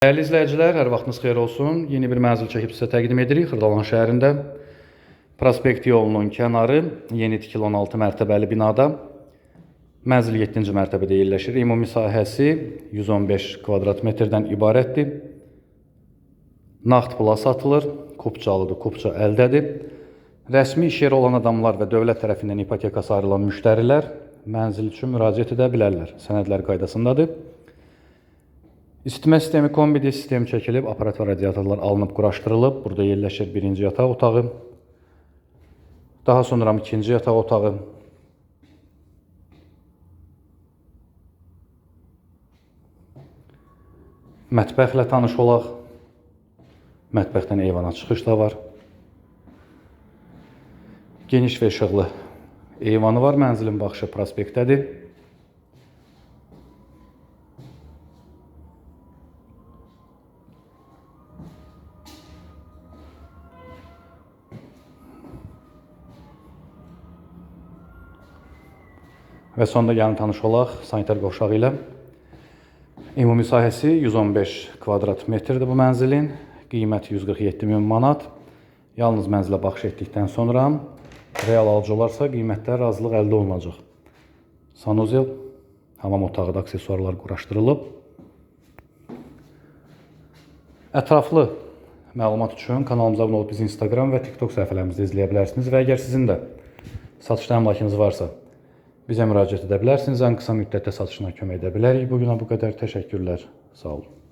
Dəyərli izləyicilər, hər vaxtınız xeyir olsun. Yeni bir mənzil çəkib sizə təqdim edirik Xırdalan şəhərində. Prospekt yolunun kənarı, yeni tikili 16 mərtəbəli binada. Mənzil 7-ci mərtəbədə yerləşir. Ümumi sahəsi 115 kvadrat metrdən ibarətdir. Nağd pula satılır, kupçalıdır, kupça əldədir. Rəsmi iş yeri olan adamlar və dövlət tərəfindən ipotekası ayrılan müştərilər mənzil üçün müraciət edə bilərlər. Sənədlər qaydasındadır. İsitmə sistemi kombidi sistem çəkilib, aparat və radiatorlar alınıb quraşdırılıb. Burada yerləşir birinci yataq otağı. Daha sonra ikinci yataq otağı. Mətbəxlə tanış olaq. Mətbəxdən eyvana çıxış da var. Geniş və işıqlı eyvanı var. Mənzilin baxışı prospektdədir. Və sonda gəlin tanış olaq sanitar qovşağı ilə. Ümumi sahəsi 115 kvadrat metrdir bu mənzilin. Qiyməti 147 min manat. Yalnız mənzilə baxış etdikdən sonra real alıcı olarsa qiymətdə razılıq əldə olunacaq. Sanuzel, hamam otağı da aksesuarlar quraşdırılıb. Ətraflı məlumat üçün kanalımıza abunə olub bizi Instagram və TikTok səhifələrimizdə izləyə bilərsiniz və əgər sizin də satışda əmlakınız varsa, bizə müraciət edə bilərsiniz. Ən qısa müddətdə satışına kömək edə bilərik. Bu günə bu qədər. Təşəkkürlər. Sağ olun.